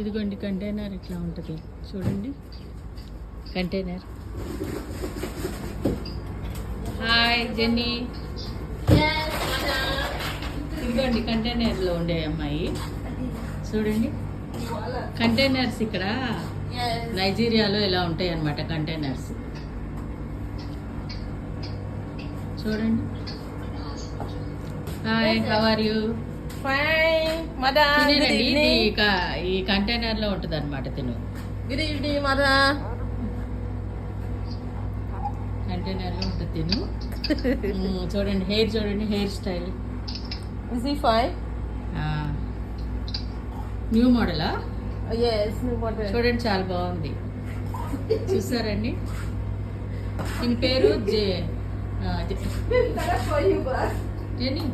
ఇదిగోండి కంటైనర్ ఇట్లా ఉంటుంది. చూడండి. కంటైనర్ హాయ్ జెన్నీ ఇదిగోండి కంటైనర్లో ఉండే అమ్మాయి. చూడండి. కంటైనర్స్ ఇక్కడ నైజీరియాలో ఇలా ఉంటాయి అన్నమాట కంటైనర్స్ చూడండి. Hi how are you Good తినేనండి ఇది evening. క- ఈ కంటైనర్లో ఉంటుంది అనమాట తిను. Good evening, madam. కంటైనర్లో ఉంటుంది తిను. చూడండి హెయిర్ చూడండి hair style Is he fine? New మోడలా yes, no matter. చూడండి చాలా బాగుంది. చూసారండి? దీని పేరు జే. జెనీ.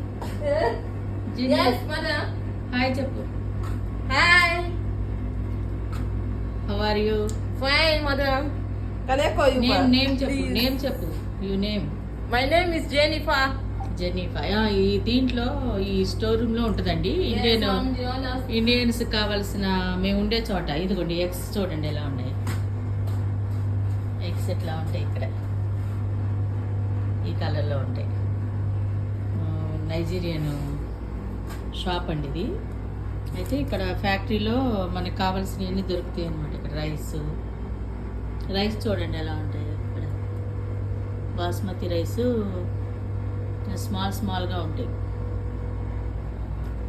హాయ్ చెప్పు Hi. How are you Fine, madam. Can I call you name? Name చెప్పు. నేమ్ చెప్పు you name My name is Jennifer. జెనీఫా ఆ, ఈ దీంట్లో ఈ స్టోర్ రూమ్లో ఉంటుందండి ఇండియన్. ఇండియన్స్ కావాల్సిన మేము ఉండే చోట ఇదిగోండి ఎగ్స్ చూడండి ఎలా ఉన్నాయి ఎగ్స్ ఎట్లా ఉంటాయి ఇక్కడ ఈ కలర్లో ఉంటాయి నైజీరియన్ షాప్ అండి ఇది. అయితే ఇక్కడ ఫ్యాక్టరీలో మనకు కావాల్సినవన్నీ దొరుకుతాయి అనమాట ఇక్కడ రైస్ రైస్ చూడండి ఎలా ఉంటాయి ఇక్కడ. బాస్మతి రైస్ స్మాల్ స్మాల్గా ఉంటాయి.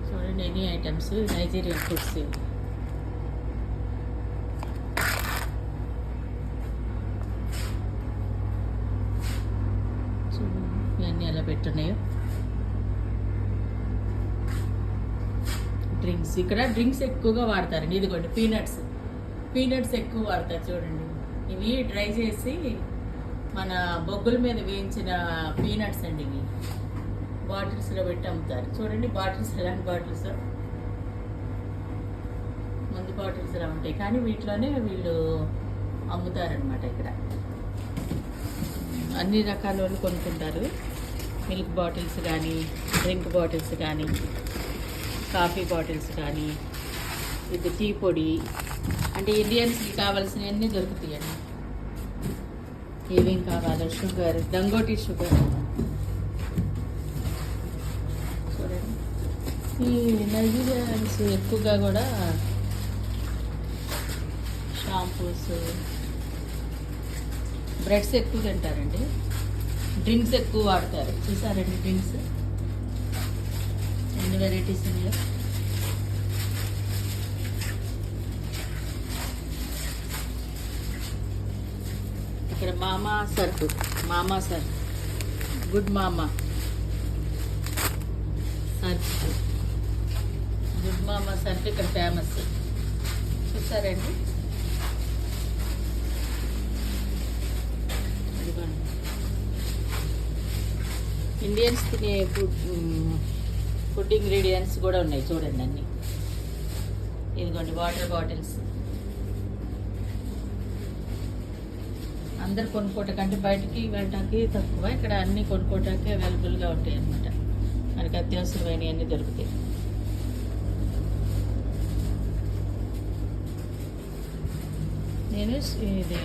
చూడండి ఎనీ ఐటమ్స్ నైజీరియన్ ఫుడ్స్ చూడండి ఇవన్నీ ఎలా పెట్టున్నాయో. డ్రింక్స్. ఇక్కడ డ్రింక్స్ ఎక్కువగా వాడతారండి ఇదిగోండి పీనట్స్. పీనట్స్ ఎక్కువ వాడతారు చూడండి. ఇవి డ్రై చేసి మన బొగ్గుల మీద వేయించిన పీనట్స్ అండి ఇవి. బాటిల్స్లో పెట్టి అమ్ముతారు. చూడండి బాటిల్స్ ఎలాంటి బాటిల్స్? మందు బాటిల్స్ ఇలా ఉంటాయి. కానీ వీటిలోనే వీళ్ళు అమ్ముతారనమాట ఇక్కడ. అన్ని రకాల వాళ్ళు కొనుక్కుంటారు. మిల్క్ బాటిల్స్ కానీ డ్రింక్ బాటిల్స్ కానీ కాఫీ బాటిల్స్ కానీ ఇది టీ పొడి అంటే ఇండియన్స్కి కావాల్సినవన్నీ దొరుకుతాయండి. ఏమేం కావాలో షుగర్ దంగోటి షుగర్. చూడండి. ఈ నైజీరియన్స్ ఎక్కువగా కూడా షాంపూస్ బ్రెడ్స్ ఎక్కువ తింటారండి. డ్రింక్స్ ఎక్కువ వాడతారు. చూసారండి డ్రింక్స్? ఎన్ని వెరైటీస్ ఉన్నాయో ఇక్కడ మామా సర్ఫ్ మామా సర్ఫ్ గుడ్ మామా. సర్ఫ్ గుడ్ మామా సర్ఫ్ ఇక్కడ ఫేమస్ చూసారండి? ఇదిగోండి. ఇండియన్స్ తినే ఫుడ్ మ్, ఫుడ్ ఇంగ్రీడియంట్స్ కూడా ఉన్నాయి చూడండి అన్ని. ఇదిగోండి వాటర్ బాటిల్స్. అందరు కొనుక్కోవటానికి బయటికి వెళ్ళటానికి తక్కువ. ఇక్కడ అన్ని కొనుక్కోవటానికి అవైలబుల్గా ఉంటాయి అన్నమాట. మనకి అత్యవసరమైనవి అన్నీ దొరుకుతాయి. నేను ఇది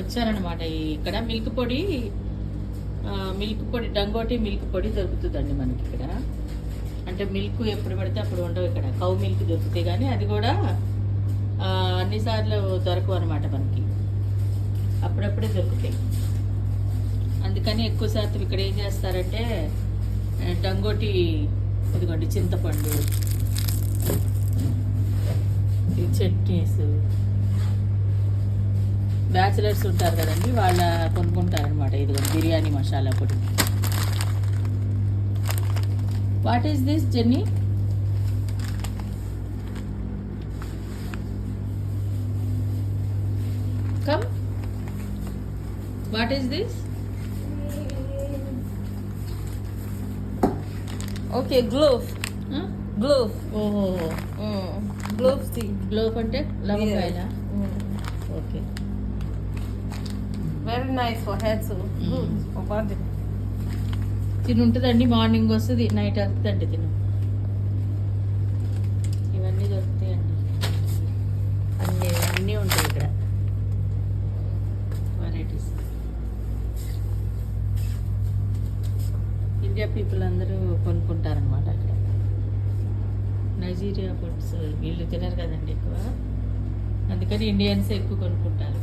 వచ్చానమాట ఇక్కడ మిల్క్ పొడి మిల్క్ పొడి డంగోటి మిల్క్ పొడి దొరుకుతుందండి మనకి ఇక్కడ. అంటే మిల్క్ ఎప్పుడు పడితే అప్పుడు ఉండవు ఇక్కడ. కౌ మిల్క్ దొరుకుతాయి కానీ అది కూడా అన్నిసార్లు దొరకవు అనమాట మనకి. అప్పుడప్పుడే దొరుకుతాయి. అందుకని ఎక్కువ శాతం ఇక్కడ ఏం చేస్తారంటే డంగోటి ఇదిగోండి చింతపండు చట్నీస్. బ్యాచిలర్స్ ఉంటారు కదండి వాళ్ళ కొనుక్కుంటారనమాట ఇదిగో బిర్యానీ మసాలా పొడి. What is this Jenny come what is this Okay, glove. Glove. ఓహో Mm. Glove tea. గ్లోఫ్ అంటే లవంగాయలా Mm. Okay Very nice for hair too. Good Mm. for body. తిని ఉంటుందండి మార్నింగ్ వస్తుంది నైట్ వస్తుందండి తిను. ఇవన్నీ దొరుకుతాయండి. అన్నీ అన్నీ ఉంటాయి ఇక్కడ. వెరైటీస్ ఇండియా పీపుల్ అందరూ కొనుక్కుంటారనమాట అక్కడ. నైజీరియా ఫుడ్స్ వీళ్ళు తినరు కదండి ఎక్కువ. అందుకని ఇండియన్స్ ఎక్కువ కొనుక్కుంటారు.